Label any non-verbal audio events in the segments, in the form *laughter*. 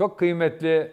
Çok kıymetli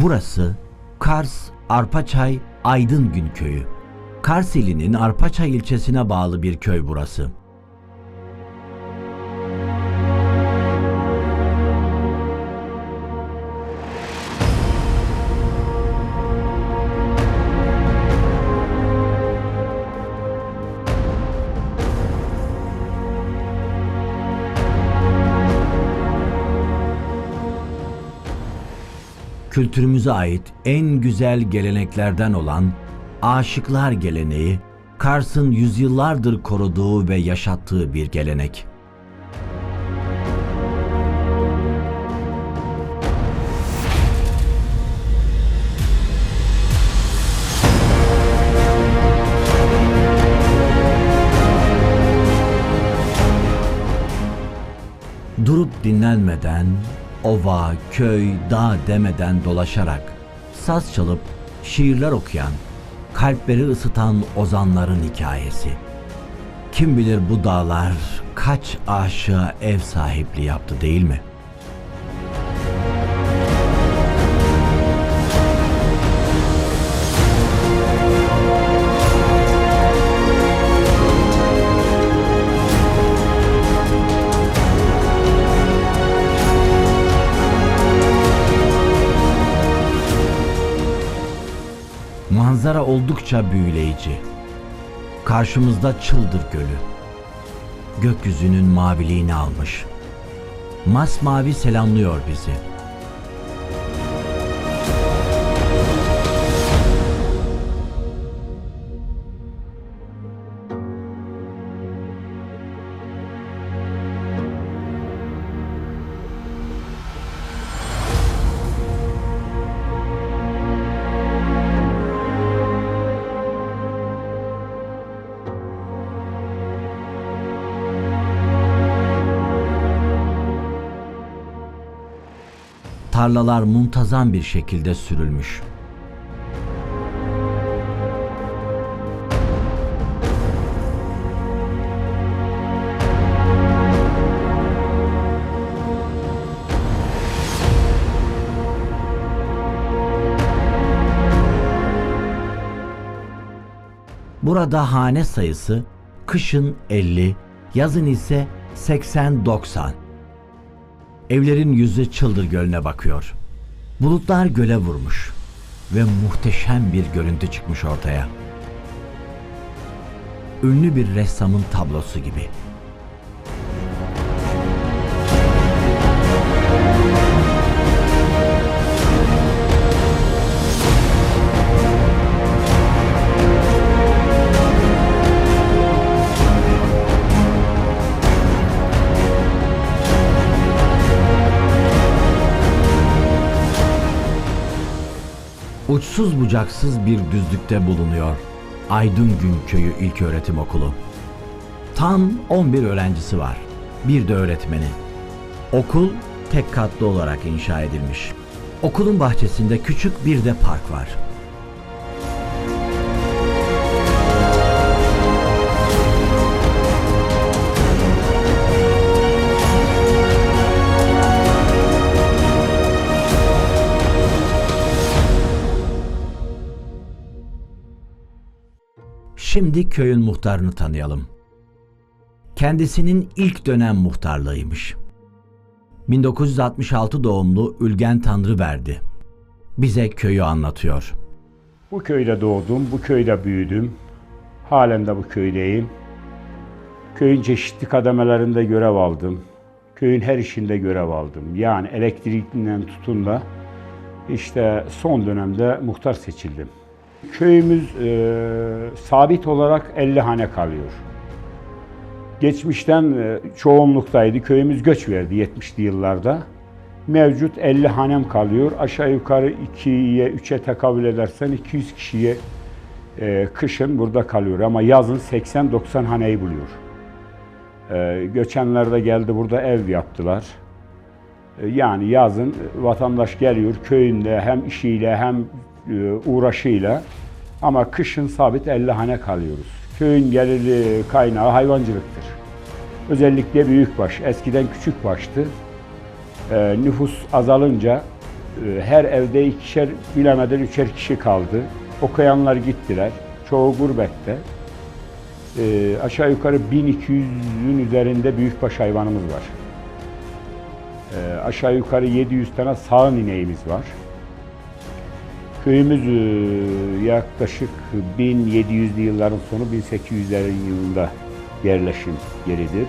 Burası Kars Arpaçay Aydın köyü. Kars ilinin Arpaçay ilçesine bağlı bir köy burası. Kültürümüze ait en güzel geleneklerden olan aşıklar geleneği, Kars'ın yüzyıllardır koruduğu ve yaşattığı bir gelenek. Durup dinlenmeden, ova, köy, dağ demeden dolaşarak, saz çalıp şiirler okuyan, kalpleri ısıtan ozanların hikayesi. Kim bilir bu dağlar kaç aşığa ev sahipliği yaptı değil mi? Oldukça büyüleyici. Karşımızda Çıldır Gölü. Gökyüzünün maviliğini almış. Masmavi selamlıyor bizi. Tarlalar muntazam bir şekilde sürülmüş. Burada hane sayısı kışın 50, yazın ise 80-90. Evlerin yüzü Çıldır Gölü'ne bakıyor. Bulutlar göle vurmuş ve muhteşem bir görüntü çıkmış ortaya. Ünlü bir ressamın tablosu gibi. Uçsuz bucaksız bir düzlükte bulunuyor. Aydın Gün Köyü İlköğretim Okulu. Tam 11 öğrencisi var. Bir de öğretmeni. Okul tek katlı olarak inşa edilmiş. Okulun bahçesinde küçük bir de park var. Şimdi köyün muhtarını tanıyalım. kendisinin ilk dönem muhtarlığıymış. 1966 doğumlu Ülgen Tanrıverdi bize köyü anlatıyor. Bu köyde doğdum, bu köyde büyüdüm. Halen de bu köydeyim. Köyün çeşitli kademelerinde görev aldım. Köyün her işinde görev aldım. Yani elektrikliğinden tutun da işte son dönemde muhtar seçildim. Köyümüz e, sabit olarak 50 hane kalıyor. Geçmişten e, çoğunluktaydı. Köyümüz göç verdi 70'li yıllarda. Mevcut 50 hanem kalıyor. Aşağı yukarı 2'ye 3'e tekabül edersen 200 kişiye e, kışın burada kalıyor. Ama yazın 80-90 haneyi buluyor. E, göçenler de geldi burada ev yaptılar. E, yani yazın vatandaş geliyor köyünde hem işiyle hem uğraşıyla ama kışın sabit 50 hane kalıyoruz. Köyün geliri kaynağı hayvancılıktır. Özellikle büyükbaş. Eskiden küçükbaştı. E, nüfus azalınca e, her evde ikişer bilemeden üçer kişi kaldı. Okuyanlar gittiler. Çoğu gurbette. E, aşağı yukarı 1200'ün üzerinde büyükbaş hayvanımız var. E, aşağı yukarı 700 tane sağın ineğimiz var. Köyümüz e, yaklaşık 1700'lü yılların sonu 1800'lerin yılında yerleşim yeridir.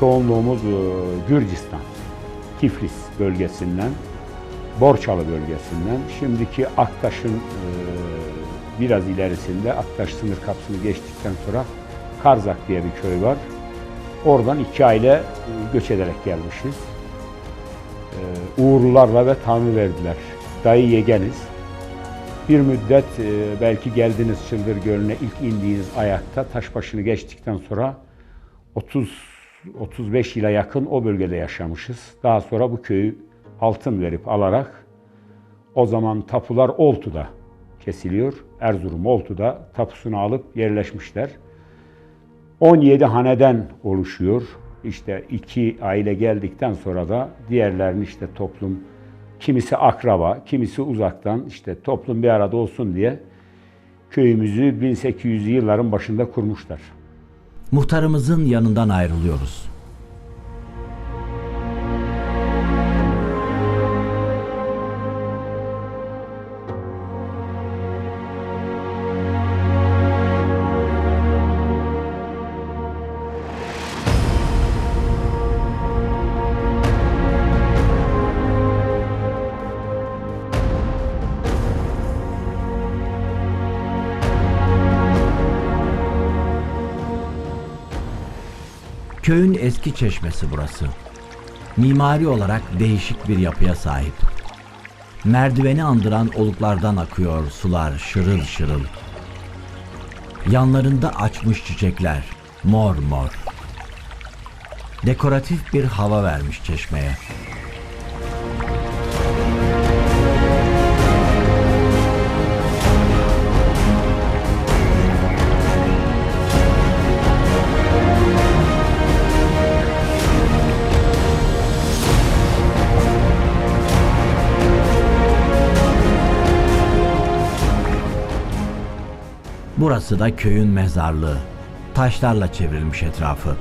Çoğunluğumuz e, Gürcistan, Tiflis bölgesinden, Borçalı bölgesinden, şimdiki Aktaş'ın e, biraz ilerisinde Aktaş sınır kapısını geçtikten sonra Karzak diye bir köy var. Oradan iki aile göç ederek gelmişiz. Uğurlularla ve Tanrı verdiler. Dayı yegeniz. Bir müddet e, belki geldiniz Çıldır Gölü'ne ilk indiğiniz ayakta taş başını geçtikten sonra 30 35 yıla yakın o bölgede yaşamışız. Daha sonra bu köyü altın verip alarak o zaman tapular Oltu'da kesiliyor. Erzurum Oltu'da tapusunu alıp yerleşmişler. 17 haneden oluşuyor. İşte iki aile geldikten sonra da diğerlerini işte toplum kimisi akraba, kimisi uzaktan işte toplum bir arada olsun diye köyümüzü 1800'lü yılların başında kurmuşlar. Muhtarımızın yanından ayrılıyoruz. Köyün eski çeşmesi burası. Mimari olarak değişik bir yapıya sahip. Merdiveni andıran oluklardan akıyor sular şırıl şırıl. Yanlarında açmış çiçekler, mor mor. Dekoratif bir hava vermiş çeşmeye. Burası da köyün mezarlığı. Taşlarla çevrilmiş etrafı.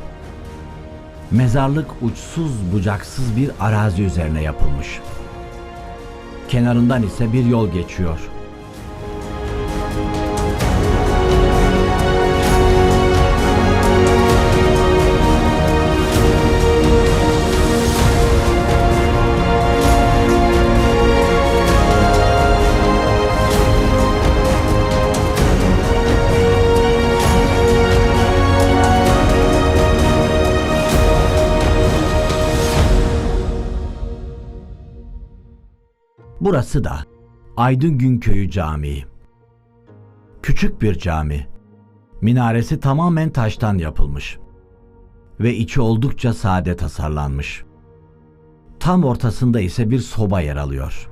Mezarlık uçsuz bucaksız bir arazi üzerine yapılmış. Kenarından ise bir yol geçiyor. Burası da Aydın Köyü Camii. Küçük bir cami. Minaresi tamamen taştan yapılmış ve içi oldukça sade tasarlanmış. Tam ortasında ise bir soba yer alıyor.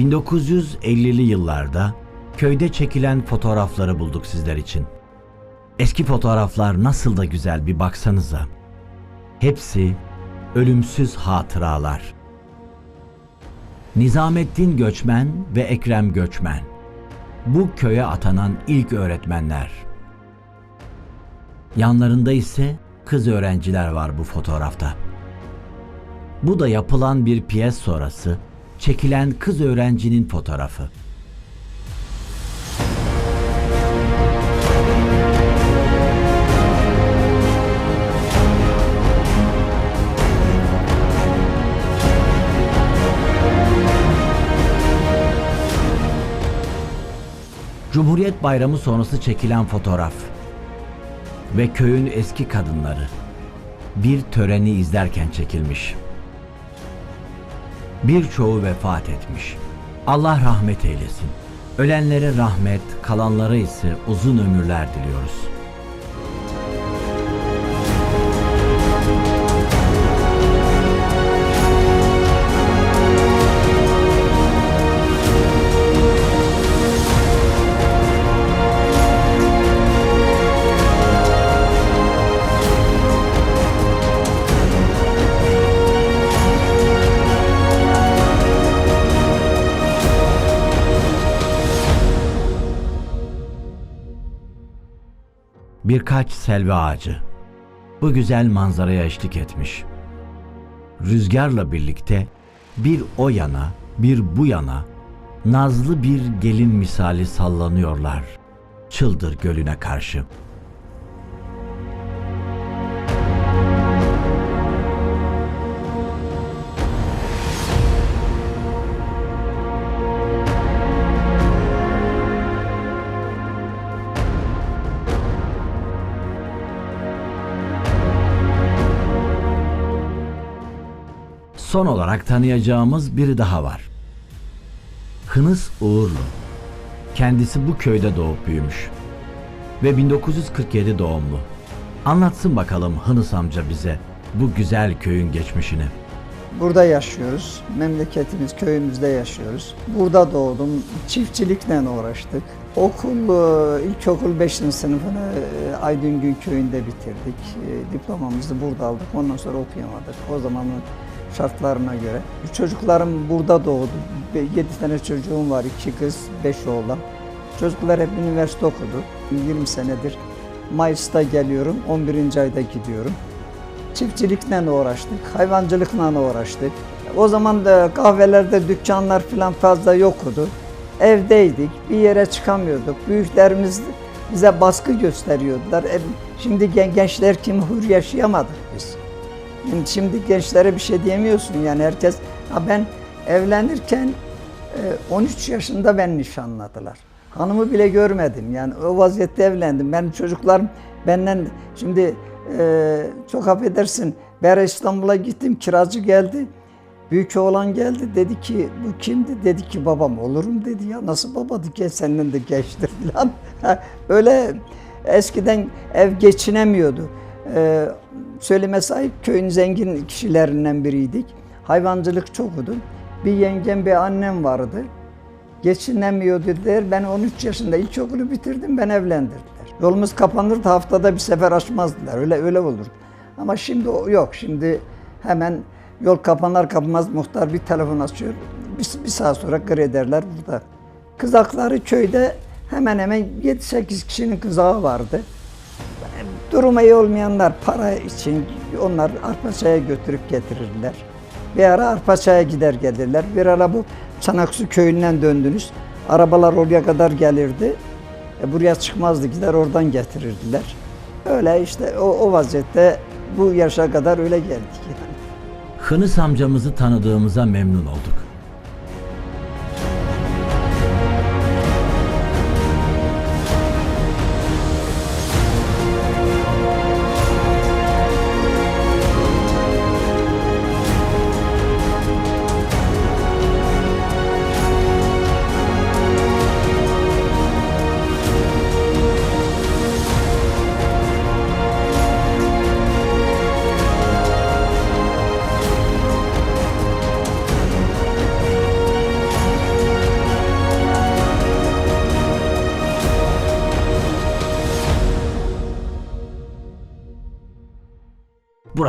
1950'li yıllarda köyde çekilen fotoğrafları bulduk sizler için. Eski fotoğraflar nasıl da güzel bir baksanıza. Hepsi ölümsüz hatıralar. Nizamettin Göçmen ve Ekrem Göçmen. Bu köye atanan ilk öğretmenler. Yanlarında ise kız öğrenciler var bu fotoğrafta. Bu da yapılan bir piyes sonrası çekilen kız öğrencinin fotoğrafı. Cumhuriyet Bayramı sonrası çekilen fotoğraf ve köyün eski kadınları bir töreni izlerken çekilmiş. Birçoğu vefat etmiş. Allah rahmet eylesin. Ölenlere rahmet, kalanlara ise uzun ömürler diliyoruz. Birkaç selvi ağacı bu güzel manzaraya eşlik etmiş. Rüzgarla birlikte bir o yana, bir bu yana nazlı bir gelin misali sallanıyorlar. Çıldır gölüne karşı. Son olarak tanıyacağımız biri daha var. Hınıs Uğurlu. Kendisi bu köyde doğup büyümüş. Ve 1947 doğumlu. Anlatsın bakalım Hınıs amca bize bu güzel köyün geçmişini. Burada yaşıyoruz. Memleketimiz, köyümüzde yaşıyoruz. Burada doğdum. Çiftçilikle uğraştık. Okul, e, ilkokul 5. sınıfını e, Aydın köyünde bitirdik. E, Diplomamızı burada aldık. Ondan sonra okuyamadık. O zamanın şartlarına göre. Çocuklarım burada doğdu. 7 tane çocuğum var. 2 kız, 5 oğlan. Çocuklar hep üniversite okudu. 20 senedir Mayıs'ta geliyorum, 11. ayda gidiyorum. Çiftçilikle uğraştık, hayvancılıkla uğraştık. O zaman da kahvelerde dükkanlar falan fazla yoktu. Evdeydik, bir yere çıkamıyorduk. Büyüklerimiz bize baskı gösteriyordular. E, Şimdi gen- gençler kim hür yaşayamadık biz. Şimdi, gençlere bir şey diyemiyorsun yani herkes. Ha ben evlenirken e, 13 yaşında ben nişanladılar. Hanımı bile görmedim yani o vaziyette evlendim. Ben çocuklarım benden şimdi e, çok affedersin ben İstanbul'a gittim kiracı geldi. Büyük oğlan geldi dedi ki bu kimdi? Dedi ki babam olurum dedi ya nasıl babadı gel senden de geçtir *laughs* falan. Öyle eskiden ev geçinemiyordu. Ee, söyleme sahip köyün zengin kişilerinden biriydik. Hayvancılık çokudu. Bir yengem bir annem vardı. Geçinemiyor dediler. Ben 13 yaşında ilkokulu bitirdim, ben evlendirdiler. Yolumuz kapanırdı, haftada bir sefer açmazdılar. Öyle öyle olur. Ama şimdi yok. Şimdi hemen yol kapanır kapanmaz muhtar bir telefon açıyor. Bir, bir saat sonra kır ederler burada. Kızakları köyde hemen hemen 7-8 kişinin kızağı vardı. Durumu iyi olmayanlar para için onlar Arpaçay'a götürüp getirirler. Bir ara Arpaçay'a gider gelirler. Bir ara bu Çanaksu köyünden döndünüz. Arabalar oraya kadar gelirdi. E, buraya çıkmazdı gider oradan getirirdiler. Öyle işte o, o vaziyette bu yaşa kadar öyle geldik yani. Hınıs amcamızı tanıdığımıza memnun olduk.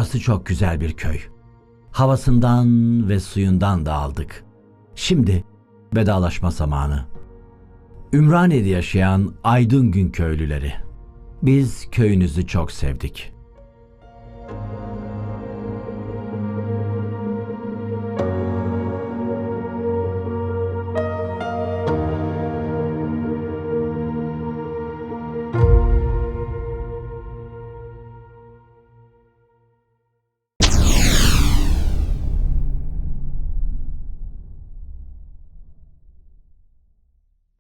Burası çok güzel bir köy. Havasından ve suyundan da aldık. Şimdi vedalaşma zamanı. Ümraniye'de yaşayan Aydın Gün köylüleri. Biz köyünüzü çok sevdik.